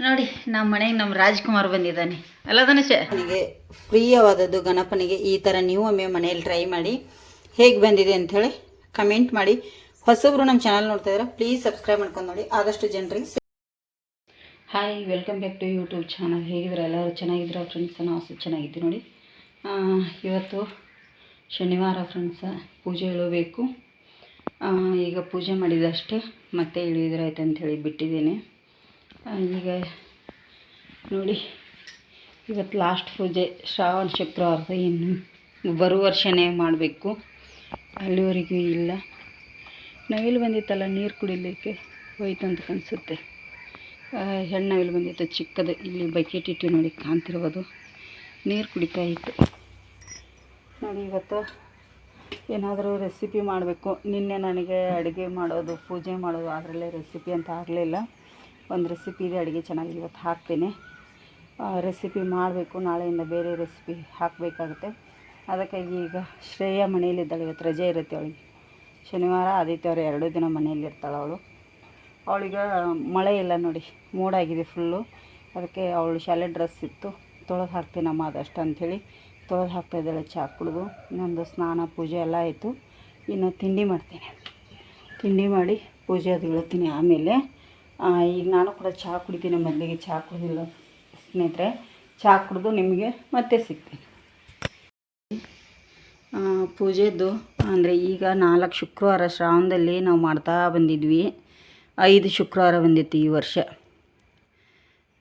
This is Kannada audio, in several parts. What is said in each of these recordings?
ನೋಡಿ ನಮ್ಮ ಮನೆಗೆ ನಮ್ಮ ರಾಜ್ಕುಮಾರ್ ಬಂದಿದ್ದಾನೆ. ಅಲ್ಲ ಧನುಷ? ನನಗೆ ಪ್ರಿಯವಾದದ್ದು ಗಣಪನಿಗೆ ಈ ಥರ ನೀವು ಒಮ್ಮೆ ಮನೆಯಲ್ಲಿ ಟ್ರೈ ಮಾಡಿ. ಹೇಗೆ ಬಂದಿದೆ ಅಂಥೇಳಿ ಕಮೆಂಟ್ ಮಾಡಿ. ಹೊಸಬ್ರು ನಮ್ಮ ಚಾನಲ್ ನೋಡ್ತಾ ಇದ್ರೆ ಪ್ಲೀಸ್ ಸಬ್ಸ್ಕ್ರೈಬ್ ಮಾಡ್ಕೊಂಡು ನೋಡಿ. ಆದಷ್ಟು ಜನರಿಗೆ hi welcome back to YouTube channel ಹೇಗಿದ್ರೆ ಎಲ್ಲರೂ? ಚೆನ್ನಾಗಿದ್ರು ಫ್ರೆಂಡ್ಸ್ ನಾವು ಸಹ ಚೆನ್ನಾಗಿದ್ದೀವಿ ನೋಡಿ. ಆ, ಇವತ್ತು ಶನಿವಾರ ಫ್ರೆಂಡ್ಸ ಪೂಜೆ ಇಳಬೇಕು ಆ, ಈಗ ಪೂಜೆ ಮಾಡಿದಷ್ಟೇ. ಮತ್ತೆ ಇಳಿದ್ರಾಯ್ತು ಅಂತ ಹೇಳಿ ಆ, ಈಗ ನೋಡಿ ಇವತ್ತು ಲಾಸ್ಟ್ ಪೂಜೆ, ಶ್ರಾವಣ ಶುಕ್ರವಾರದ ಇನ್ನು ಬರುವ ವರ್ಷನೇ ಮಾಡಬೇಕು. ಅಲ್ಲಿವರೆಗೂ ಇಲ್ಲ. ನವಿಲು ಬಂದಿತ್ತಲ್ಲ, ನೀರು ಕುಡಿಲಿಕ್ಕೆ ಹೋಯ್ತು ಅಂತ ಹೆಣ್ಣು ನವಿಲು ಬಂದಿತ್ತು? ಚಿಕ್ಕದು. ಇಲ್ಲಿ ಬಕೆಟ್ ಇಟ್ಟು ನೋಡಿ, ಕಾಣ್ತಿರ್ಬೋದು. ನೀರು ಕುಡಿತಾ ಇತ್ತು. ನೋಡಿ, ಇವತ್ತು ಏನಾದರೂ ರೆಸಿಪಿ ಮಾಡಬೇಕು. ನಿನ್ನೆ ನನಗೆ ಅಡುಗೆ ಮಾಡೋದು, ಪೂಜೆ ಮಾಡೋದು, ಅದರಲ್ಲೇ ರೆಸಿಪಿ ಅಂತ ಆಗಲಿಲ್ಲ. ಒಂದು ರೆಸಿಪಿ ಇದೆ, ಅಡುಗೆ ಚೆನ್ನಾಗಿ ಇವತ್ತು ಹಾಕ್ತೇನೆ. ರೆಸಿಪಿ ಮಾಡಬೇಕು, ನಾಳೆಯಿಂದ ಬೇರೆ ರೆಸಿಪಿ ಹಾಕಬೇಕಾಗುತ್ತೆ. ಅದಕ್ಕಾಗಿ ಈಗ ಶ್ರೇಯ ಮನೆಯಲ್ಲಿದ್ದಾಳೆ, ಇವತ್ತು ರಜೆ ಇರುತ್ತೆ ಅವಳಿಗೆ. ಶನಿವಾರ ಆದಿತ್ಯವಾರ ಎರಡು ದಿನ ಮನೆಯಲ್ಲಿ ಇರ್ತಾಳೆ ಅವಳು. ಅವಳಿಗೆ ಮಳೆ ಇಲ್ಲ ನೋಡಿ ಮೂಡಾಗಿದೆ ಫುಲ್ಲು ಅದಕ್ಕೆ ಅವಳು ಶಾಲೆ ಡ್ರೆಸ್ ಇತ್ತು. ತೊಳೆದು ಹಾಕ್ತೀನಮ್ಮ ಅದಷ್ಟು ಅಂಥೇಳಿ. ತೊಳೆದು ಹಾಕ್ತಾ ಇದ್ದಾಳೆ ಚಹಾ ಕುಡಿದು. ಇನ್ನೊಂದು ಸ್ನಾನ, ಪೂಜೆ ಎಲ್ಲ ಆಯಿತು. ಇನ್ನು ತಿಂಡಿ ಮಾಡ್ತೀನಿ. ತಿಂಡಿ ಮಾಡಿ ಪೂಜೆ ಅದು ಇಳ್ತೀನಿ ಆಮೇಲೆ. ಈಗ ನಾನು ಕೂಡ ಚಹಾ ಕುಡಿತೀನಿ ಮೊದಲಿಗೆ ಚಹಾ ಕುಡಿದಿಲ್ಲ ಸ್ನೇಹಿತರೆ. ಚಹಾ ಕುಡಿದು ನಿಮಗೆ ಮತ್ತೆ ಸಿಗ್ತೀನಿ. ಪೂಜೆದು ಅಂದರೆ ಈಗ ನಾಲ್ಕು ಶುಕ್ರವಾರ ಶ್ರಾವಣದಲ್ಲಿ ನಾವು ಮಾಡ್ತಾ ಬಂದಿದ್ವಿ. ಐದು ಶುಕ್ರವಾರ ಬಂದಿತ್ತು ಈ ವರ್ಷ.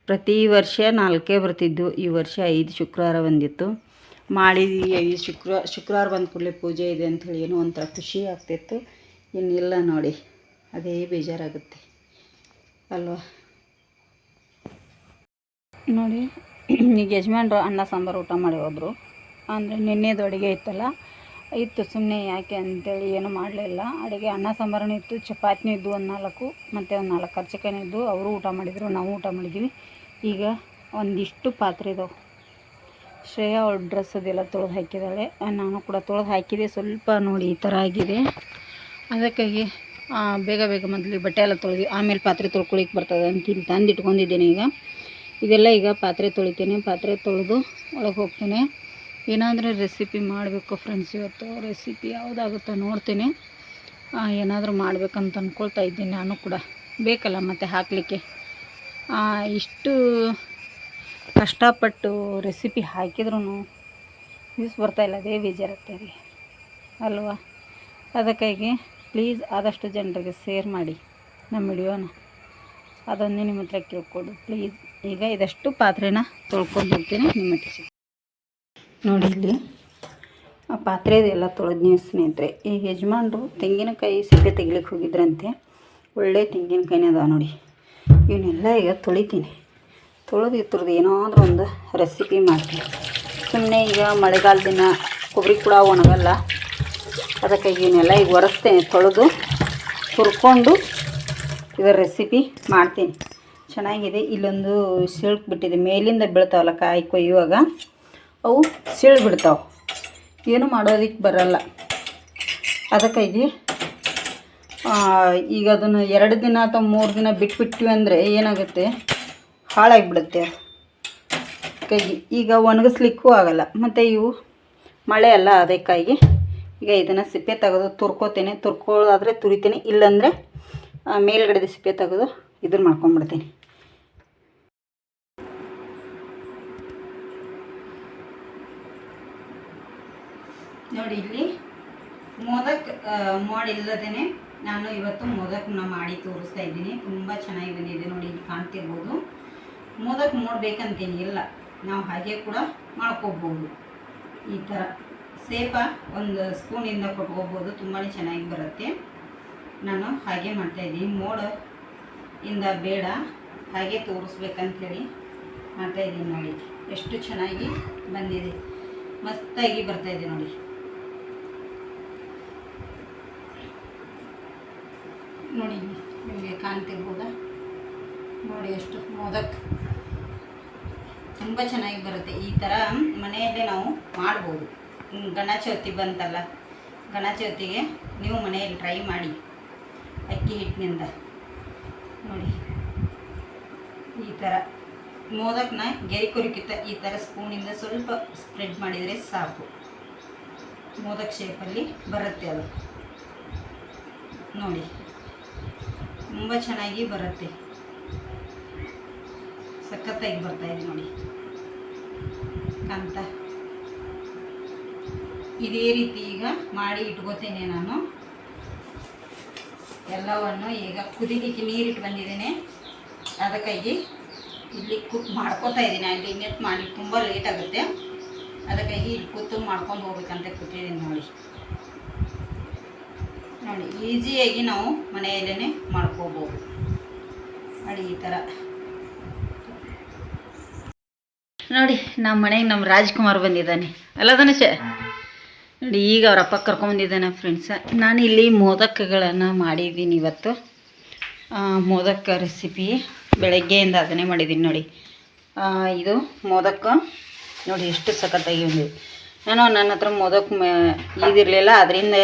ಪ್ರತಿ ವರ್ಷ ನಾಲ್ಕೇ ಬರ್ತಿದ್ದು. ಈ ವರ್ಷ ಐದು ಶುಕ್ರವಾರ ಬಂದಿತ್ತು. ಮಾಡಿದ್ವಿ ಐದು ಶುಕ್ರವಾರ ಶುಕ್ರವಾರ ಬಂದ ಕೂಡಲೇ ಪೂಜೆ ಇದೆ ಅಂಥೇಳಿ ಏನೋ ಒಂಥರ ಖುಷಿ ಆಗ್ತಿತ್ತು. ಇನ್ನಿಲ್ಲ ನೋಡಿ, ಅದೇ ಬೇಜಾರಾಗುತ್ತೆ. ಅಲ್ವಾ? ನೋಡಿ, ಈಗ ಯಜಮಾನ್ರು ಅನ್ನ, ಸಾಂಬಾರು ಊಟ ಮಾಡಿ ಹೋದರು. ಅಂದರೆ ನಿನ್ನೆದು ಅಡುಗೆ ಇತ್ತಲ್ಲ? ಇತ್ತು ಸುಮ್ಮನೆ ಯಾಕೆ ಅಂತೇಳಿ ಏನು ಮಾಡಲಿಲ್ಲ. ಅಡುಗೆ ಅನ್ನ, ಸಾಂಬಾರನೂ ಇತ್ತು, ಚಪಾತಿನೂ ಇದ್ದು ಒಂದು ನಾಲ್ಕು, ಮತ್ತು ಒಂದು ನಾಲ್ಕು ಚಿಕನ್ ಇದ್ದು ಅವರು ಊಟ ಮಾಡಿದರು, ನಾವು ಊಟ ಮಾಡಿದ್ವಿ. ಈಗ ಒಂದಿಷ್ಟು ಪಾತ್ರೆ ಇದಾವೆ. ಶ್ರೇಯಾ ಅವಳ ಡ್ರೆಸ್ ಅದೆಲ್ಲ ತೊಳೆದು ಹಾಕಿದ್ದಾಳೆ ನಾನು ಕೂಡ ತೊಳೆದು ಹಾಕಿದೆ. ಸ್ವಲ್ಪ ನೋಡಿ ಈ ಥರ ಆಗಿದೆ. ಅದಕ್ಕಾಗಿ ಬೇಗ ಬೇಗ ಮೊದಲು ಬಟ್ಟೆ ಎಲ್ಲ ತೊಳೆದು, ಆಮೇಲೆ ಪಾತ್ರೆ ತೊಳ್ಕೊಳಿಕ್ಕೆ ಬರ್ತದೆ ಅಂತ ತಂದು ಇಟ್ಕೊಂಡಿದ್ದೀನಿ ಈಗ. ಇದೆಲ್ಲ ಈಗ ಪಾತ್ರೆ ತೊಳಿತೀನಿ. ಪಾತ್ರೆ ತೊಳೆದು ಒಳಗೆ ಹೋಗ್ತೇನೆ. ಏನಾದರೂ ರೆಸಿಪಿ ಮಾಡಬೇಕು ಫ್ರೆಂಡ್ಸ್ ಇವತ್ತು. ರೆಸಿಪಿ ಯಾವುದಾಗುತ್ತೋ ನೋಡ್ತೀನಿ. ಏನಾದರೂ ಮಾಡಬೇಕಂತ ಅಂದ್ಕೊಳ್ತಾ ಇದ್ದೀನಿ ನಾನು ಕೂಡ. ಬೇಕಲ್ಲ ಮತ್ತು ಹಾಕಲಿಕ್ಕೆ. ಇಷ್ಟು ಕಷ್ಟಪಟ್ಟು ರೆಸಿಪಿ ಹಾಕಿದ್ರೂ ಯೂಸ್ ಬರ್ತಾಯಿಲ್ಲ ಅದೇ ಬೇಜಾರಾಗ್ತದೆ ಅಲ್ವಾ? ಅದಕ್ಕಾಗಿ ಪ್ಲೀಸ್ ಆದಷ್ಟು ಜನರಿಗೆ ಸೇರ್ ಮಾಡಿ ನಮ್ಮ ವಿಡಿಯೋನ. ಅದೊಂದೇ ನಿಮ್ಮ ಹತ್ರ ಕೇಳ್ಕೊಡು. ಪ್ಲೀಸ್. ಈಗ ಇದಷ್ಟು ಪಾತ್ರೆನ ತೊಳ್ಕೊಂಡು ಹೋಗ್ತೀನಿ ನಿಮ್ಮ ಹತ್ರ ನೋಡಿ ಇಲ್ಲಿ, ಆ ಪಾತ್ರೆ ಎಲ್ಲ ತೊಳೆದ್ನಿ ಸ್ನೇಹಿತರೆ. ಈಗ ಯಜಮಾನ್ರು ತೆಂಗಿನಕಾಯಿ ಸಿಪ್ಪೆ ತೆಗಿಲಿಕ್ಕೆ ಹೋಗಿದ್ರಂತೆ. ಒಳ್ಳೆ ತೆಂಗಿನಕಾಯಿನೇ ಅದಾವ ನೋಡಿ. ಇವನ್ನೆಲ್ಲ ಈಗ ತೊಳಿತೀನಿ. ತೊಳೆದು ಇತ್ರದ್ದು ಏನಾದರೂ ಒಂದು ರೆಸಿಪಿ ಮಾಡ್ತೀನಿ. ಸುಮ್ಮನೆ ಈಗ ಮಳೆಗಾಲ ದಿನ ಕೊಬ್ಬರಿ ಕೂಡ ಒಣಗಲ್ಲ. ಅದಕ್ಕಾಗಿ ಇವನ್ನೆಲ್ಲ ಈಗ ಒರೆಸ್ತೇನೆ ತೊಳೆದು ಹುರ್ಕೊಂಡು ಇದರ ರೆಸಿಪಿ ಮಾಡ್ತೀನಿ. ಚೆನ್ನಾಗಿದೆ. ಇಲ್ಲೊಂದು ಸಿಳ್ಕ್ ಬಿಟ್ಟಿದೆ. ಮೇಲಿಂದ ಬೀಳ್ತಾವಲ್ಲ ಕಾಯಿ ಕೊಯ್ಯುವಾಗ, ಅವು ಸಿಳ್ ಬಿಡ್ತಾವೆ ಏನು ಮಾಡೋದಕ್ಕೆ ಬರಲ್ಲ. ಅದಕ್ಕಾಗಿ ಈಗ ಅದನ್ನು ಎರಡು ದಿನ ಅಥವಾ ಮೂರು ದಿನ ಬಿಟ್ಬಿಟ್ವಿ ಅಂದರೆ ಏನಾಗುತ್ತೆ? ಹಾಳಾಗಿಬಿಡುತ್ತೆ. ಕೈಗೆ ಈಗ ಒಣಗಿಸ್ಲಿಕ್ಕೂ ಆಗಲ್ಲ. ಮತ್ತು ಇವು ಮಳೆ ಅಲ್ಲ, ಅದಕ್ಕಾಗಿ ಈಗ ಇದನ್ನು ಸಿಪ್ಪೆ ತೆಗೆದು ತುರ್ಕೋತೇನೆ. ತುರ್ಕೊಳ್ಳೋದಾದರೆ ತುರಿತೀನಿ. ಇಲ್ಲಾಂದರೆ ಮೇಲ್ಗಡೆದು ಸಿಪ್ಪೆ ತೆಗೆದು ಇದನ್ನು ಮಾಡ್ಕೊಂಡ್ಬಿಡ್ತೀನಿ ನೋಡಿ, ಇಲ್ಲಿ ಮೋದಕ್ ಮಾಡಿಲ್ಲದೇ ನಾನು ಇವತ್ತು ಮೋದಕ್ನ ಮಾಡಿ ತೋರಿಸ್ತಾ ಇದ್ದೀನಿ. ತುಂಬ ಚೆನ್ನಾಗಿ ಬಂದಿದೆ ನೋಡಿ, ಇಲ್ಲಿ ಕಾಣ್ತಿರ್ಬೋದು. ಮೋದಕ್ ಮಾಡಬೇಕಂತೇನಿಲ್ಲ ನಾವು ಹಾಗೆ ಕೂಡ ಮಾಡ್ಕೋಬೋದು. ಈ ಥರ ಸೇಪ ಒಂದು ಸ್ಪೂನಿಂದ ಕೊಟ್ಕೋಬೋದು ತುಂಬಾ ಚೆನ್ನಾಗಿ ಬರುತ್ತೆ. ನಾನು ಹಾಗೆ ಮಾಡ್ತಾಯಿದ್ದೀನಿ ಮೋಡ ಇಂದ ಬೇಡ, ಹಾಗೆ ತೋರಿಸ್ಬೇಕಂತೇಳಿ ಮಾಡ್ತಾಯಿದ್ದೀನಿ ನೋಡಿ. ಎಷ್ಟು ಚೆನ್ನಾಗಿ ಬಂದಿದೆ. ಮಸ್ತಾಗಿ ಬರ್ತಾಯಿದ್ದೆ ನೋಡಿ. ನೋಡಿ, ನಿಮಗೆ ಕಾಣ್ತಿರ್ಬೋದಾ? ನೋಡಿ ಎಷ್ಟು ಮೋದಕ್. ತುಂಬ ಚೆನ್ನಾಗಿ ಬರುತ್ತೆ. ಈ ಥರ ಮನೆಯಲ್ಲೇ ನಾವು ಮಾಡ್ಬೋದು. ಗಣ ಚೌತಿ ಬಂತಲ್ಲ, ಗಣಚೌತಿಗೆ ನೀವು ಮನೆಯಲ್ಲಿ ಟ್ರೈ ಮಾಡಿ, ಅಕ್ಕಿ ಹಿಟ್ಟಿನಿಂದ. ನೋಡಿ, ಈ ಥರ ಮೋದಕ್ನ ಗೆರೆ ಕೊರಿಕಿತ್ತ ಈ ಥರ ಸ್ಪೂನಿಂದ ಸ್ವಲ್ಪ ಸ್ಪ್ರೆಡ್ ಮಾಡಿದರೆ ಸಾಕು. ಮೋದಕ್ ಶೇಪಲ್ಲಿ ಬರುತ್ತೆ ಅದು. ನೋಡಿ, ತುಂಬ ಚೆನ್ನಾಗಿ ಬರುತ್ತೆ. ಸಖತ್ತಾಗಿ ಬರ್ತಾ ಇದೆ ನೋಡಿ. ಕಾಂತ ಇದೇ ರೀತಿ ಈಗ ಮಾಡಿ ಇಟ್ಕೋತೇನೆ ನಾನು. ಎಲ್ಲವನ್ನು ಈಗ ಕುದಿಲಿಕ್ಕೆ ನೀರಿಟ್ಟು ಬಂದಿದ್ದೇನೆ. ಅದಕ್ಕಾಗಿ ಇಲ್ಲಿ ಕುಕ್ ಮಾಡ್ಕೋತಾ ಇದ್ದೀನಿ. ಅಲ್ಲಿ ಇನ್ನೆತ್ತು ಮಾಡಿ ತುಂಬ ಲೇಟ್ ಆಗುತ್ತೆ. ಅದಕ್ಕಾಗಿ ಇಲ್ಲಿ ಕೂತು ಮಾಡ್ಕೊಂಡು ಹೋಗ್ಬೇಕಂತ ಕೊಟ್ಟಿದ್ದೀನಿ ನೋಡಿ. ನೋಡಿ, ಈಸಿಯಾಗಿ ನಾವು ಮನೆಯಲ್ಲೇ ಮಾಡ್ಕೋಬೋದು. ನೋಡಿ, ಈ ಥರ ನೋಡಿ, ನಮ್ಮ ಮನೆಗೆ ನಮ್ಮ ರಾಜ್ಕುಮಾರ್ ಬಂದಿದ್ದಾನೆ. ಅಲ್ಲ ಧನುಷ. ನೋಡಿ ಈಗ ಅವ್ರ ಅಪ್ಪ ಕರ್ಕೊಂಬಂದಿದ್ದಾನೆ ಫ್ರೆಂಡ್ಸ ನಾನು ಇಲ್ಲಿ ಮೋದಕಗಳನ್ನು ಮಾಡಿದ್ದೀನಿ ಇವತ್ತು. ಮೋದಕ ರೆಸಿಪಿ ಬೆಳಗ್ಗೆಯಿಂದ ಅದನ್ನೇ ಮಾಡಿದ್ದೀನಿ ನೋಡಿ. ಇದು ಮೋದಕ. ನೋಡಿ ಎಷ್ಟು ಸಖತ್ತಾಗಿ ಬಂದಿದೆ. ನಾನು ನನ್ನ ಹತ್ರ ಮೋದಕ ಮ, ಇದಿರಲಿಲ್ಲ, ಅದರಿಂದ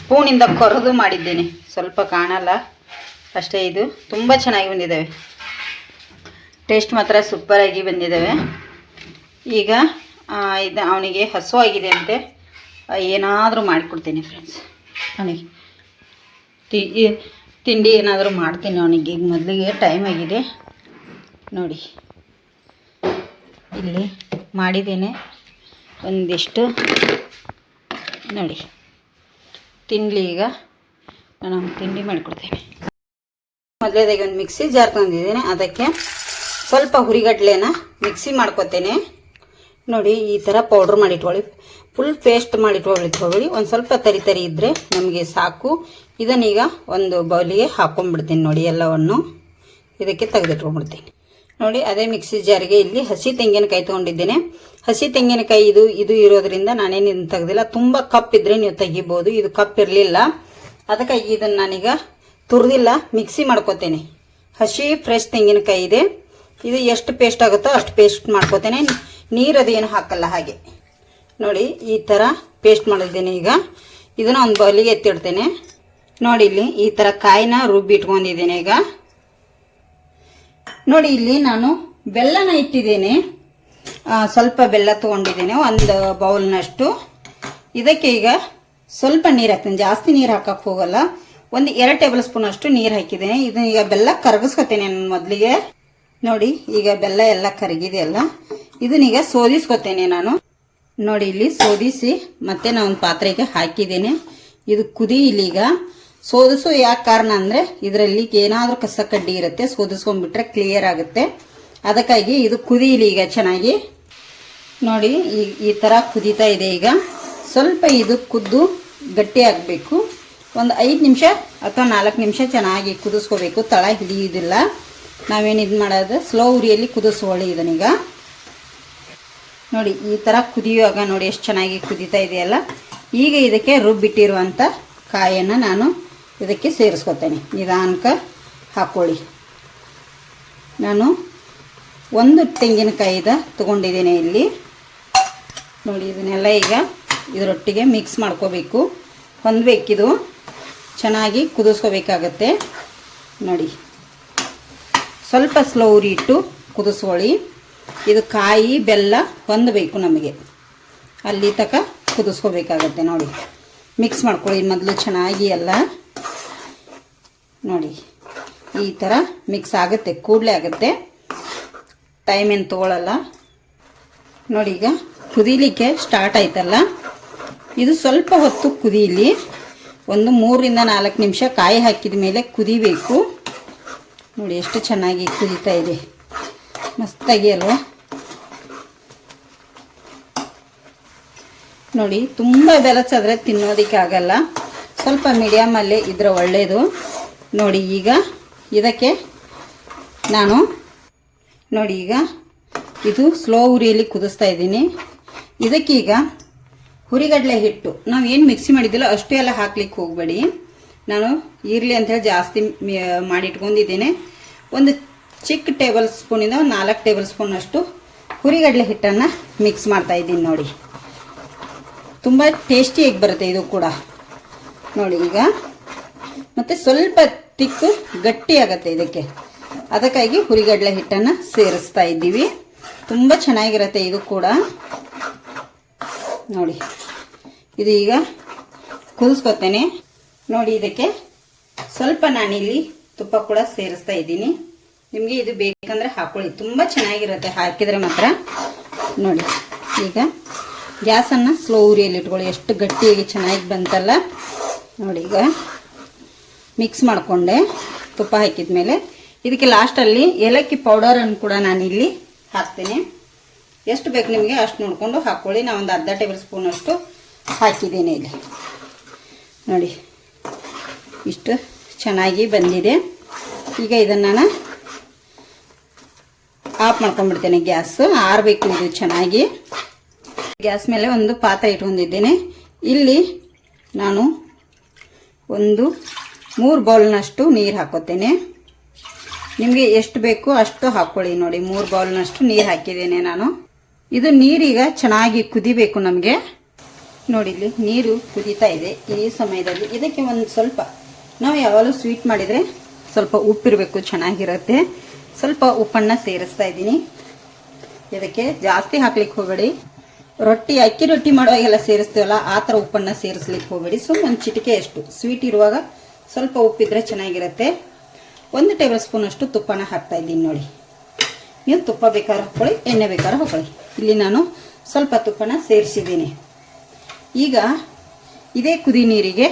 ಸ್ಪೂನಿಂದ ಕೊರೆದು ಮಾಡಿದ್ದೇನೆ. ಸ್ವಲ್ಪ ಕಾಣಲ್ಲ. ಅಷ್ಟೇ ಇದು. ತುಂಬ ಚೆನ್ನಾಗಿ ಬಂದಿದ್ದಾವೆ. ಟೇಸ್ಟ್ ಮಾತ್ರ ಸೂಪರಾಗಿ ಬಂದಿದ್ದಾವೆ. ಈಗ ಇದು, ಅವನಿಗೆ ಹಸುವಾಗಿದೆ ಅಂತೆ. ಏನಾದರೂ ಮಾಡಿಕೊಡ್ತೀನಿ ಫ್ರೆಂಡ್ಸ್ ಅವನಿಗೆ ತಿ ತಿಂಡಿ ಏನಾದರೂ ಮಾಡ್ತೀನಿ ಅವನಿಗೆ. ಈಗ ಮೊದಲಿಗೆ ಟೈಮ್ ಆಗಿದೆ. ನೋಡಿ, ಇಲ್ಲಿ ಮಾಡಿದ್ದೇನೆ. ಒಂದಿಷ್ಟು, ನೋಡಿ ತಿನ್ನಲಿ ಈಗ. ನಾನು ತಿಂಡಿ ಮಾಡಿಕೊಡ್ತೇನೆ. ಮೊದಲೇದಾಗಿ ಒಂದು ಮಿಕ್ಸಿ ಜಾರ್ ತಂದಿದ್ದೇನೆ. ಅದಕ್ಕೆ ಸ್ವಲ್ಪ ಹುರಿಗಡ್ಲೆನ ಮಿಕ್ಸಿ ಮಾಡ್ಕೊತೇನೆ. ನೋಡಿ, ಈ ಥರ ಪೌಡ್ರ್ ಮಾಡಿಟ್ಕೊಳ್ಳಿ. ಫುಲ್ ಪೇಸ್ಟ್ ಮಾಡಿ ಮಾಡಿಟ್ಕೊಳ್ಳಿ ಒಂದು ಸ್ವಲ್ಪ ತರಿ ತರಿ ಇದ್ದರೆ ನಮಗೆ ಸಾಕು. ಇದನ್ನೀಗ ಒಂದು ಬೌಲಿಗೆ ಹಾಕೊಂಡ್ಬಿಡ್ತೀನಿ ನೋಡಿ ಎಲ್ಲವನ್ನು. ಇದಕ್ಕೆ ತೆಗೆದಿಟ್ಕೊಂಡ್ಬಿಡ್ತೀನಿ. ನೋಡಿ, ಅದೇ ಮಿಕ್ಸಿ ಜಾರಿಗೆ ಇಲ್ಲಿ ಹಸಿ ತೆಂಗಿನಕಾಯಿ ತೊಗೊಂಡಿದ್ದೇನೆ. ಹಸಿ ತೆಂಗಿನಕಾಯಿ ಇದು ಇದು ಇರೋದ್ರಿಂದ ನಾನೇನು ತೆಗೆದಿಲ್ಲ. ತುಂಬ ಇದ್ರೆ ನೀವು ತೆಗಿಬೋದು. ಇದು ಕಪ್ ಇರಲಿಲ್ಲ. ಅದಕ್ಕಾಗಿ ಇದನ್ನು ನಾನೀಗ ತುರಿದಿಲ್ಲ, ಮಿಕ್ಸಿ ಮಾಡ್ಕೋತೇನೆ. ಹಸಿ ಫ್ರೆಶ್ ತೆಂಗಿನಕಾಯಿ ಇದೆ. ಇದು ಎಷ್ಟು ಪೇಸ್ಟ್ ಆಗುತ್ತೋ ಅಷ್ಟು ಪೇಸ್ಟ್ ಮಾಡ್ಕೋತೇನೆ. ನೀರು ಅದೇನು ಹಾಕಲ್ಲ ಹಾಗೆ. ನೋಡಿ ಈ ಥರ ಪೇಸ್ಟ್ ಮಾಡಿದ್ದೇನೆ ಈಗ. ಇದನ್ನು ಒಂದು ಬೌಲಿಗೆ ಎತ್ತಿಡ್ತೇನೆ. ನೋಡಿ ಇಲ್ಲಿ ಈ ಥರ ಕಾಯಿನ ರುಬ್ಬಿ ಇಟ್ಕೊಂಡಿದ್ದೀನಿ ಈಗ. ನೋಡಿ ಇಲ್ಲಿ ನಾನು ಬೆಲ್ಲನ ಇಟ್ಟಿದ್ದೀನಿ. ಸ್ವಲ್ಪ ಬೆಲ್ಲ ತೊಗೊಂಡಿದ್ದೀನಿ, ಒಂದು ಬೌಲ್ನಷ್ಟು. ಇದಕ್ಕೆ ಈಗ ಸ್ವಲ್ಪ ನೀರು ಹಾಕ್ತೀನಿ. ಜಾಸ್ತಿ ನೀರು ಹಾಕಕ್ಕೆ ಹೋಗಲ್ಲ. ಒಂದು ಎರಡು ಟೇಬಲ್ ಸ್ಪೂನ್ ಅಷ್ಟು ನೀರು ಹಾಕಿದ್ದೀನಿ. ಇದನ್ನ ಈಗ ಬೆಲ್ಲ ಕರಗಿಸ್ಕೊತೀನಿ ನಾನು ಮೊದಲಿಗೆ. ನೋಡಿ, ಈಗ ಬೆಲ್ಲ ಎಲ್ಲ ಕರಗಿದೆಯಲ್ಲ ಇದನ್ನೀಗ ಸೋದಿಸ್ಕೊತೇನೆ ನಾನು. ನೋಡಿ, ಇಲ್ಲಿ ಸೋದಿಸಿ ಮತ್ತೆ ನಾನು ಪಾತ್ರೆಗೆ ಹಾಕಿದ್ದೇನೆ. ಇದು ಕುದಿ ಇಲ್ಲಿಗ. ಸೋದಿಸೋ ಯಾಕೆ ಕಾರಣ ಅಂದರೆ ಇದರಲ್ಲಿ ಏನಾದರೂ ಕಸ ಕಡ್ಡಿ ಇರುತ್ತೆ, ಸೋದಿಸ್ಕೊಂಡ್ಬಿಟ್ರೆ ಕ್ಲಿಯರ್ ಆಗುತ್ತೆ. ಅದಕ್ಕಾಗಿ ಇದು ಕುದಿ ಈಗ ಚೆನ್ನಾಗಿ. ನೋಡಿ, ಈ ಈ ಥರ ಕುದೀತಾ ಇದೆ ಈಗ. ಸ್ವಲ್ಪ ಇದು ಕುದ್ದು ಗಟ್ಟಿ ಆಗಬೇಕು. ಒಂದು ಐದು ನಿಮಿಷ ಅಥವಾ ನಾಲ್ಕು ನಿಮಿಷ ಚೆನ್ನಾಗಿ ಕುದಿಸ್ಕೋಬೇಕು. ತಳ ಹಿಡಿಯೋದಿಲ್ಲ ನಾವೇನು ಇದು ಮಾಡೋದು? ಸ್ಲೋ ಉರಿಯಲ್ಲಿ ಕುದಿಸ್ಕೊಳ್ಳಿ ಇದನ್ನೀಗ. ನೋಡಿ, ಈ ಥರ ಕುದಿಯುವಾಗ ನೋಡಿ ಎಷ್ಟು ಚೆನ್ನಾಗಿ ಕುದೀತಾ ಇದೆಯಲ್ಲ? ಈಗ ಇದಕ್ಕೆ ರುಬ್ಬಿಟ್ಟಿರುವಂಥ ಕಾಯನ್ನು ನಾನು ಇದಕ್ಕೆ ಸೇರಿಸ್ಕೊತೇನೆ. ನಿಧಾನಕ್ಕೆ ಹಾಕ್ಕೊಳ್ಳಿ ನಾನು ಒಂದು ತೆಂಗಿನಕಾಯಿದ ತಗೊಂಡಿದ್ದೇನೆ ಇಲ್ಲಿ. ನೋಡಿ, ಇದನ್ನೆಲ್ಲ ಈಗ ಇದರೊಟ್ಟಿಗೆ ಮಿಕ್ಸ್ ಮಾಡ್ಕೋಬೇಕು. ಹೊಂದಬೇಕಿದು. ಚೆನ್ನಾಗಿ ಕುದಿಸ್ಕೋಬೇಕಾಗತ್ತೆ. ನೋಡಿ, ಸ್ವಲ್ಪ ಸ್ಲೋ ಉರಿ ಇಟ್ಟು ಕುದಿಸ್ಕೊಳ್ಳಿ. ಇದು ಕಾಯಿ, ಬೆಲ್ಲ ಹೊಂದಬೇಕು ನಮಗೆ. ಅಲ್ಲಿ ತಕ ಕುದಿಸ್ಕೋಬೇಕಾಗತ್ತೆ ನೋಡಿ. ಮಿಕ್ಸ್ ಮಾಡ್ಕೊಳ್ಳಿ ಮೊದಲು ಚೆನ್ನಾಗಿ ಎಲ್ಲ. ನೋಡಿ, ಈ ಥರ ಮಿಕ್ಸ್ ಆಗುತ್ತೆ, ಕೂಡಲೇ ಆಗುತ್ತೆ. ಟೈಮ್ ಏನು ತೊಗೊಳಲ್ಲ. ನೋಡಿ ಈಗ ಕುದೀಲಿಕ್ಕೆ ಸ್ಟಾರ್ಟ್ ಆಯ್ತಲ್ಲ. ಇದು ಸ್ವಲ್ಪ ಹೊತ್ತು ಕುದೀಲಿ. ಒಂದು ಮೂರರಿಂದ ನಾಲ್ಕು ನಿಮಿಷ ಕಾಯಿ ಹಾಕಿದ ಮೇಲೆ ಕುದಿಬೇಕು. ನೋಡಿ, ಎಷ್ಟು ಚೆನ್ನಾಗಿ ಕುದೀತಾ ಇದೆ. ಮಸ್ತಾಗಿ ಅಲ್ವಾ ನೋಡಿ, ತುಂಬ ಬೆಲಚಾದರೆ ತಿನ್ನೋದಕ್ಕೆ ಆಗಲ್ಲ. ಸ್ವಲ್ಪ ಮೀಡಿಯಮಲ್ಲೇ ಇದ್ರೆ ಒಳ್ಳೆಯದು ನೋಡಿ, ಈಗ ಇದಕ್ಕೆ ನಾನು, ನೋಡಿ, ಈಗ ಇದು ಸ್ಲೋ ಉರಿಯಲ್ಲಿ ಕುದಿಸ್ತಾ ಇದ್ದೀನಿ. ಇದಕ್ಕೀಗ ಹುರಿಗಡಲೆ ಹಿಟ್ಟು. ನಾವು ಏನು ಮಿಕ್ಸಿ ಮಾಡಿದ್ದಿಲ್ಲ ಅಷ್ಟು ಎಲ್ಲ ಹಾಕ್ಲಿಕ್ಕೆ ಹೋಗಬೇಡಿ. ನಾನು ಇರಲಿ ಅಂತೇಳಿ ಜಾಸ್ತಿ ಮಾಡಿಟ್ಕೊಂಡಿದ್ದೇನೆ. ಒಂದು ಚಿಕ್ಕ ಟೇಬಲ್ ಸ್ಪೂನಿಂದ ಒಂದು ನಾಲ್ಕು ಟೇಬಲ್ ಸ್ಪೂನಷ್ಟು ಹುರಿಗಡಲೆ ಹಿಟ್ಟನ್ನು ಮಿಕ್ಸ್ ಮಾಡ್ತಾ ಇದ್ದೀನಿ ನೋಡಿ. ತುಂಬ ಟೇಸ್ಟಿಯಾಗಿ ಬರುತ್ತೆ ಇದು ಕೂಡ. ನೋಡಿ ಈಗ. ಮತ್ತು ಸ್ವಲ್ಪ ತಿಕ್ಕು ಗಟ್ಟಿ ಆಗುತ್ತೆ ಇದಕ್ಕೆ. ಅದಕ್ಕಾಗಿ ಹುರಿಗಡಲೆ ಹಿಟ್ಟನ್ನು ಸೇರಿಸ್ತಾ ಇದ್ದೀವಿ. ತುಂಬ ಚೆನ್ನಾಗಿರುತ್ತೆ ಇದು ಕೂಡ. ನೋಡಿ. ಇದು ಈಗ ಕುದಿಸ್ಕೊತೇನೆ. ನೋಡಿ ಇದಕ್ಕೆ ಸ್ವಲ್ಪ ನಾನಿಲ್ಲಿ ತುಪ್ಪ ಕೂಡ ಸೇರಿಸ್ತಾ ಇದ್ದೀನಿ. ನಿಮಗೆ ಇದು ಬೇಕಂದ್ರೆ ಹಾಕೊಳ್ಳಿ. ತುಂಬ ಚೆನ್ನಾಗಿರುತ್ತೆ ಹಾಕಿದರೆ ಮಾತ್ರ. ನೋಡಿ, ಈಗ ಗ್ಯಾಸನ್ನು ಸ್ಲೋ ಉರಿಯಲ್ಲಿ ಇಟ್ಕೊಳ್ಳಿ. ಎಷ್ಟು ಗಟ್ಟಿಯಾಗಿ ಚೆನ್ನಾಗಿ ಬಂತಲ್ಲ. ನೋಡಿ, ಈಗ ಮಿಕ್ಸ್ ಮಾಡಿಕೊಂಡೆ. ತುಪ್ಪ ಹಾಕಿದ ಮೇಲೆ ಇದಕ್ಕೆ ಲಾಸ್ಟಲ್ಲಿ ಏಲಕ್ಕಿ ಪೌಡರನ್ನು ಕೂಡ ನಾನಿಲ್ಲಿ ಹಾಕ್ತೇನೆ. ಎಷ್ಟು ಬೇಕು ನಿಮಗೆ ಅಷ್ಟು ನೋಡಿಕೊಂಡು ಹಾಕ್ಕೊಳ್ಳಿ ನಾನು ಒಂದು ಅರ್ಧ ಟೇಬಲ್ ಸ್ಪೂನಷ್ಟು ಹಾಕಿದ್ದೀನಿ ಇಲ್ಲಿ. ನೋಡಿ, ಇಷ್ಟು ಚೆನ್ನಾಗಿ ಬಂದಿದೆ. ಈಗ ಇದನ್ನು ನಾನು ಆಫ್ ಮಾಡ್ಕೊಂಡ್ಬಿಡ್ತೇನೆ ಗ್ಯಾಸ್. ಆರಬೇಕು ಇದು ಚೆನ್ನಾಗಿ. ಗ್ಯಾಸ್ ಮೇಲೆ ಒಂದು ಪಾತ್ರೆ ಇಟ್ಕೊಂಡಿದ್ದೇನೆ. ಇಲ್ಲಿ ನಾನು ಒಂದು ಮೂರು ಬೌಲ್ನಷ್ಟು ನೀರು ಹಾಕೋತೇನೆ. ನಿಮಗೆ ಎಷ್ಟು ಬೇಕು ಅಷ್ಟು ಹಾಕ್ಕೊಳ್ಳಿ ನೋಡಿ. ಮೂರು ಬೌಲ್ನಷ್ಟು ನೀರು ಹಾಕಿದ್ದೇನೆ ನಾನು. ಇದು ನೀರೀಗ ಚೆನ್ನಾಗಿ ಕುದಿಬೇಕು ನಮಗೆ. ನೋಡಿ ಇಲ್ಲಿ ನೀರು ಕುದೀತಾ ಇದೆ ಈ ಸಮಯದಲ್ಲಿ. ಇದಕ್ಕೆ ಒಂದು ಸ್ವಲ್ಪ, ನಾವು ಯಾವಾಗಲೂ ಸ್ವೀಟ್ ಮಾಡಿದರೆ ಸ್ವಲ್ಪ ಉಪ್ಪಿರಬೇಕು, ಚೆನ್ನಾಗಿರುತ್ತೆ. ಸ್ವಲ್ಪ ಉಪ್ಪನ್ನು ಸೇರಿಸ್ತಾ ಇದ್ದೀನಿ. ಇದಕ್ಕೆ ಜಾಸ್ತಿ ಹಾಕ್ಲಿಕ್ಕೆ ಹೋಗಬೇಡಿ. ರೊಟ್ಟಿ, ಅಕ್ಕಿ ರೊಟ್ಟಿ ಮಾಡುವಾಗೆಲ್ಲ ಸೇರಿಸ್ತೀವಲ್ಲ, ಆ ಥರ ಉಪ್ಪನ್ನು ಸೇರಿಸ್ಲಿಕ್ಕೆ ಹೋಗಬೇಡಿ. ಸುಮ್ಮನೆ ಒಂದು ಚಿಟಿಕೆ ಎಷ್ಟು. ಸ್ವೀಟ್ ಇರುವಾಗ ಸ್ವಲ್ಪ ಉಪ್ಪಿದ್ರೆ ಚೆನ್ನಾಗಿರುತ್ತೆ. ಒಂದು ಟೇಬಲ್ ಸ್ಪೂನ್ ಅಷ್ಟು ತುಪ್ಪನ ಹಾಕ್ತಾ ಇದ್ದೀನಿ ನೋಡಿ. ನೀವು ತುಪ್ಪ ಬೇಕಾದ್ರೆ ಹಾಕ್ಕೊಳ್ಳಿ, ಎಣ್ಣೆ ಬೇಕಾದ್ರೆ ಹಾಕೊಳ್ಳಿ ಇಲ್ಲಿ ನಾನು ಸ್ವಲ್ಪ ತುಪ್ಪನ ಸೇರಿಸಿದ್ದೀನಿ. ಈಗ ಇದೇ ಕುದಿ ನೀರಿಗೆ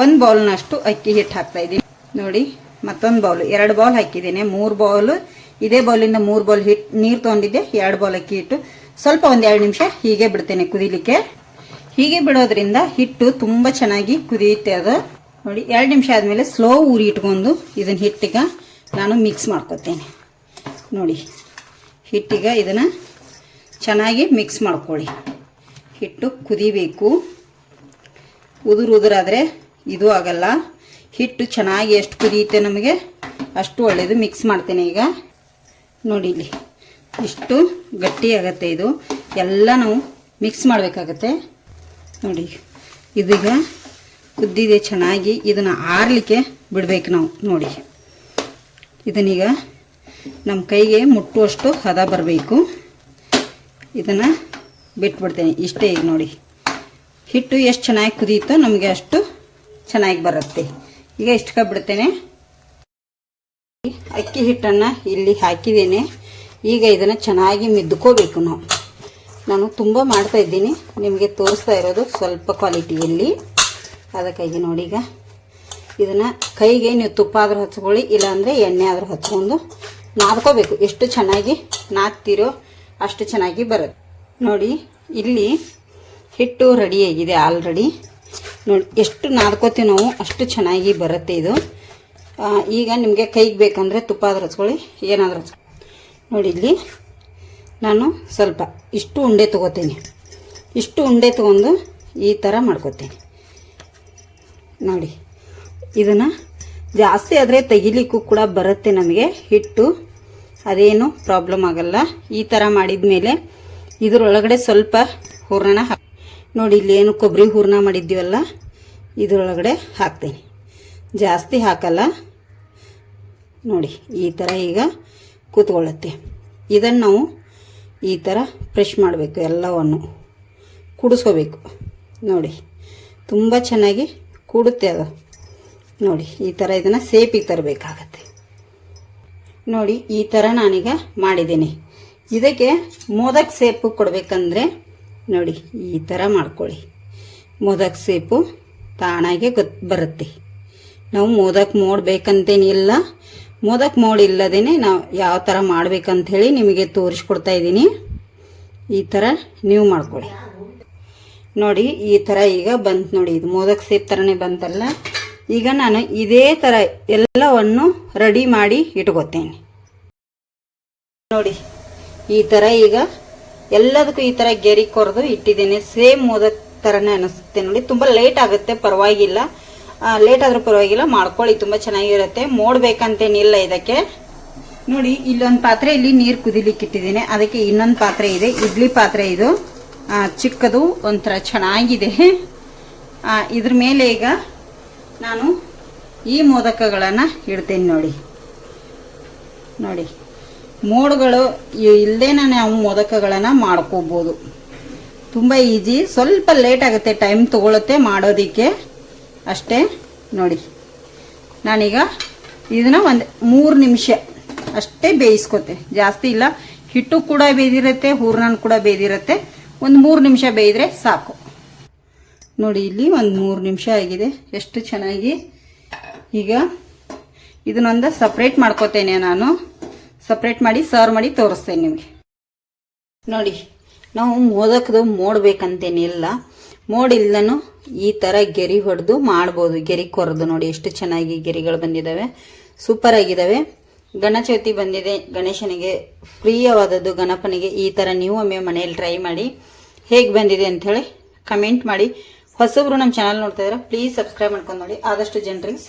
ಒಂದು ಬೌಲ್ನಷ್ಟು ಅಕ್ಕಿ ಹಿಟ್ಟು ಹಾಕ್ತಾ ಇದ್ದೀನಿ. ನೋಡಿ. ಮತ್ತೊಂದು ಬೌಲ್ ಎರಡು ಬೌಲ್ ಹಾಕಿದ್ದೀನಿ. ಮೂರು ಬೌಲ್ ಇದೇ ಬೌಲಿಂದ ಮೂರು ಬೌಲ್ ಹಿಟ್ ನೀರು ತೊಗೊಂಡಿದ್ದೆ. ಎರಡು ಬೌಲ್ ಅಕ್ಕಿ ಹಿಟ್ಟು. ಸ್ವಲ್ಪ ಒಂದು ಎರಡು ನಿಮಿಷ ಹೀಗೆ ಬಿಡ್ತೇನೆ ಕುದಿಲಿಕ್ಕೆ. ಹೀಗೆ ಬಿಡೋದ್ರಿಂದ ಹಿಟ್ಟು ತುಂಬ ಚೆನ್ನಾಗಿ ಕುದಿಯುತ್ತೆ ಅದು. ನೋಡಿ, ಎರಡು ನಿಮಿಷ ಆದಮೇಲೆ ಸ್ಲೋ ಉರಿ ಇಟ್ಕೊಂಡು ಇದನ್ನ ಹಿಟ್ಟಿಗೆ ನಾನು ಮಿಕ್ಸ್ ಮಾಡ್ಕೊತೇನೆ. ನೋಡಿ, ಹಿಟ್ಟಿಗೆ ಇದನ್ನು ಚೆನ್ನಾಗಿ ಮಿಕ್ಸ್ ಮಾಡ್ಕೊಳ್ಳಿ. ಹಿಟ್ಟು ಕುದಿಬೇಕು. ಉದುರು ಉದುರಾದರೆ ಇದು ಆಗಲ್ಲ. ಹಿಟ್ಟು ಚೆನ್ನಾಗಿ ಎಷ್ಟು ಕುದಿಯುತ್ತೆ ನಮಗೆ ಅಷ್ಟು ಒಳ್ಳೆಯದು ಮಿಕ್ಸ್ ಮಾಡ್ತೇನೆ ಈಗ. ನೋಡಿಲಿ ಇಷ್ಟು ಗಟ್ಟಿ ಆಗತ್ತೆ ಇದು. ಎಲ್ಲ ನಾವು ಮಿಕ್ಸ್ ಮಾಡಬೇಕಾಗತ್ತೆ. ನೋಡಿ ಇದೀಗ ಕುದ್ದಿದೆ ಚೆನ್ನಾಗಿ. ಇದನ್ನು ಆರಲಿಕ್ಕೆ ಬಿಡಬೇಕು ನಾವು, ನೋಡಿ. ಇದನ್ನೀಗ ನಮ್ಮ ಕೈಗೆ ಮುಟ್ಟುವಷ್ಟು ಹದ ಬರಬೇಕು. ಇದನ್ನು ಬಿಟ್ಬಿಡ್ತೇನೆ ಇಷ್ಟೇ ಈಗ ನೋಡಿ. ಹಿಟ್ಟು ಎಷ್ಟು ಚೆನ್ನಾಗಿ ಕುದಿಯುತ್ತೋ ನಮಗೆ ಅಷ್ಟು ಚೆನ್ನಾಗಿ ಬರುತ್ತೆ. ಈಗ ಇಷ್ಟು ಬಿಡ್ತೇನೆ. ಅಕ್ಕಿ ಹಿಟ್ಟನ್ನು ಇಲ್ಲಿ ಹಾಕಿದ್ದೇನೆ. ಈಗ ಇದನ್ನು ಚೆನ್ನಾಗಿ ಮಿದ್ಕೋಬೇಕು ನಾವು. ನಾನು ತುಂಬ ಮಾಡ್ತಾ ಇದ್ದೀನಿ. ನಿಮಗೆ ತೋರಿಸ್ತಾ ಇರೋದು ಸ್ವಲ್ಪ ಕ್ವಾಲಿಟಿಯಲ್ಲಿ. ಅದಕ್ಕಾಗಿ ನೋಡಿ ಈಗ. ಇದನ್ನು ಕೈಗೆ ನೀವು ತುಪ್ಪ ಆದರೂ ಹಚ್ಕೊಳ್ಳಿ, ಇಲ್ಲಾಂದರೆ ಎಣ್ಣೆ ಆದರೂ ಹಚ್ಕೊಂಡು ನಾದ್ಕೋಬೇಕು. ಎಷ್ಟು ಚೆನ್ನಾಗಿ ನಾದ್ತಿರೋ ಅಷ್ಟು ಚೆನ್ನಾಗಿ ಬರುತ್ತೆ. ನೋಡಿ, ಇಲ್ಲಿ ಹಿಟ್ಟು ರೆಡಿಯಾಗಿದೆ ಆಲ್ರೆಡಿ ನೋಡಿ, ಎಷ್ಟು ನಾದ್ಕೋತೀವಿ ನಾವು, ಅಷ್ಟು ಚೆನ್ನಾಗಿ ಬರುತ್ತೆ ಇದು. ಈಗ ನಿಮಗೆ ಕೈಗೆ ಬೇಕಂದರೆ ತುಪ್ಪ ಆದ್ರೂ ಹಚ್ಕೊಳ್ಳಿ, ಏನಾದರೂ ನೋಡಿ, ಇಲ್ಲಿ ನಾನು ಸ್ವಲ್ಪ ಇಷ್ಟು ಉಂಡೆ ತೊಗೋತೀನಿ. ಇಷ್ಟು ಉಂಡೆ ತೊಗೊಂಡು ಈ ಥರ ಮಾಡ್ಕೋತೀನಿ. ನೋಡಿ, ಇದನ್ನು ಜಾಸ್ತಿ ಆದರೆ ತೆಗಿಲಿಕ್ಕೂ ಕೂಡ ಬರುತ್ತೆ ನಮಗೆ, ಹಿಟ್ಟು. ಅದೇನು ಪ್ರಾಬ್ಲಮ್ ಆಗಲ್ಲ. ಈ ಥರ ಮಾಡಿದ ಮೇಲೆ ಇದರೊಳಗಡೆ ಸ್ವಲ್ಪ ಹೂರ್ಣ ಹಾಕ್ ನೋಡಿ ಇಲ್ಲಿ ಏನು ಕೊಬ್ಬರಿ ಹೂರ್ಣ ಮಾಡಿದ್ದೀವಲ್ಲ, ಇದರೊಳಗಡೆ ಹಾಕ್ತೀನಿ. ಜಾಸ್ತಿ ಹಾಕಲ್ಲ. ನೋಡಿ, ಈ ಥರ ಈಗ ಕೂತ್ಕೊಳ್ಳುತ್ತೆ. ಇದನ್ನು ನಾವು ಈ ಥರ ಫ್ರೆಶ್ ಮಾಡಬೇಕು, ಎಲ್ಲವನ್ನು. ಕುಡಿಸ್ಕೋಬೇಕು. ನೋಡಿ, ತುಂಬ ಚೆನ್ನಾಗಿ ಕೂಡುತ್ತೆ ಅದು. ನೋಡಿ, ಈ ಥರ ಇದನ್ನು ಸೇಪಿಗೆ ತರಬೇಕಾಗತ್ತೆ. ನೋಡಿ, ಈ ಥರ ನಾನೀಗ ಮಾಡಿದ್ದೀನಿ. ಇದಕ್ಕೆ ಮೋದಕ್ ಸೇಪು ಕೊಡಬೇಕಂದ್ರೆ ನೋಡಿ, ಈ ಥರ ಮಾಡ್ಕೊಳ್ಳಿ. ಮೋದಕ್ ಸೇಪು ತಾನಾಗೆ ಗೊತ್ತು ಬರುತ್ತೆ. ನಾವು ಮೋದಕ್ ಮೋಡ್ಬೇಕಂತೇನಿಲ್ಲ. ಮೋದಕ್ ಮೋಡ್ ಇಲ್ಲದೇ ನಾವು ಯಾವ ಥರ ಮಾಡ್ಬೇಕಂಥೇಳಿ ನಿಮಗೆ ತೋರಿಸ್ಕೊಡ್ತಾ ಇದ್ದೀನಿ. ಈ ಥರ ನೀವು ಮಾಡ್ಕೊಳ್ಳಿ. ನೋಡಿ, ಈ ಥರ ಈಗ ಬಂತು ನೋಡಿ, ಇದು ಮೋದಕ್ ಸೇಪ್ ಥರನೇ ಬಂತಲ್ಲ. ಈಗ ನಾನು ಇದೇ ಥರ ಎಲ್ಲವನ್ನು ರೆಡಿ ಮಾಡಿ ಇಟ್ಕೋತೇನೆ. ನೋಡಿ, ಈ ಥರ ಈಗ ಎಲ್ಲದಕ್ಕೂ ಈ ತರ ಗೆರಿ ಕೊರೆದು ಇಟ್ಟಿದ್ದೇನೆ. ಸೇಮ್ ಮೋದಕ್ ತರನೇ ಅನಿಸುತ್ತೆ ನೋಡಿ. ತುಂಬಾ ಲೇಟ್ ಆಗುತ್ತೆ, ಪರವಾಗಿಲ್ಲ. ಲೇಟ್ ಆದ್ರೂ ಪರವಾಗಿಲ್ಲ, ಮಾಡ್ಕೊಳ್ಳಿ, ತುಂಬಾ ಚೆನ್ನಾಗಿರುತ್ತೆ. ಮೋಡ್ಬೇಕಂತೇನಿಲ್ಲ ಇದಕ್ಕೆ. ನೋಡಿ, ಇಲ್ಲೊಂದು ಪಾತ್ರೆಯಲ್ಲಿ ನೀರು ಕುದಿಲಿಕ್ಕೆ ಇಟ್ಟಿದ್ದೀನಿ. ಅದಕ್ಕೆ ಇನ್ನೊಂದು ಪಾತ್ರೆ ಇದೆ. ಇಡ್ಲಿ ಪಾತ್ರೆ ಇದು. ಚಿಕ್ಕದು, ಒಂಥರ ಚೆನ್ನಾಗಿದೆ. ಇದ್ರ ಮೇಲೆ ಈಗ ನಾನು ಈ ಮೋದಕಗಳನ್ನು ಇಡ್ತೇನೆ ನೋಡಿ. ನೋಡಿ. ಮೋಡ್ಗಳು ಇಲ್ಲದೇ ನಾವು ಮೊದಕಗಳನ್ನು ಮಾಡ್ಕೋಬೋದು. ತುಂಬ ಈಜಿ. ಸ್ವಲ್ಪ ಲೇಟ್ ಆಗುತ್ತೆ ಟೈಮ್ ತೊಗೊಳುತ್ತೆ ಮಾಡೋದಕ್ಕೆ. ಅಷ್ಟೇ ನೋಡಿ. ನಾನೀಗ ಇದನ್ನ ಒಂದು ಮೂರು ನಿಮಿಷ ಅಷ್ಟೇ ಬೇಯಿಸ್ಕೊತೆ. ಜಾಸ್ತಿ ಇಲ್ಲ. ಹಿಟ್ಟು ಕೂಡ ಬೇದಿರುತ್ತೆ ಹೂರ್ಣ ಕೂಡ ಬೇದಿರುತ್ತೆ. ಒಂದು ಮೂರು ನಿಮಿಷ ಬೇಯಿದ್ರೆ ಸಾಕು. ನೋಡಿ, ಇಲ್ಲಿ ಒಂದು ಮೂರು ನಿಮಿಷ ಆಗಿದೆ. ಎಷ್ಟು ಚೆನ್ನಾಗಿ. ಈಗ ಇದನ್ನೊಂದು ಸಪ್ರೇಟ್ ಮಾಡ್ಕೋತೇನೆ ನಾನು. ಸಪ್ರೇಟ್ ಮಾಡಿ ಸರ್ವ್ ಮಾಡಿ ತೋರಿಸ್ತೇನೆ ನಿಮಗೆ. ನೋಡಿ, ನಾವು ಮೋದಕದ ಮೋಡ್ಬೇಕಂತೇನಿಲ್ಲ ಮೋಡಿಲ್ದನು ಈ ಥರ ಗೆರಿ ಹೊಡೆದು ಮಾಡ್ಬೋದು. ಗೆರಿ ಕೊರೆದು ನೋಡಿ ಎಷ್ಟು ಚೆನ್ನಾಗಿ ಗೆರಿಗಳು ಬಂದಿದ್ದಾವೆ ಸೂಪರ್ ಆಗಿದ್ದಾವೆ ಗಣಚೌತಿ ಬಂದಿದೆ. ಗಣೇಶನಿಗೆ ಪ್ರಿಯವಾದದ್ದು ಗಣಪನಿಗೆ ಈ ಥರ ನೀವು ಒಮ್ಮೆ ಮನೆಯಲ್ಲಿ ಟ್ರೈ ಮಾಡಿ. ಹೇಗೆ ಬಂದಿದೆ ಅಂಥೇಳಿ ಕಮೆಂಟ್ ಮಾಡಿ. ಹೊಸಬ್ರು ನಮ್ಮ ಚಾನಲ್ ನೋಡ್ತಾ ಇದ್ರೆ ಪ್ಲೀಸ್ ಸಬ್ಸ್ಕ್ರೈಬ್ ಮಾಡ್ಕೊಂಡು ನೋಡಿ. ಆದಷ್ಟು ಜನರಿಗೆ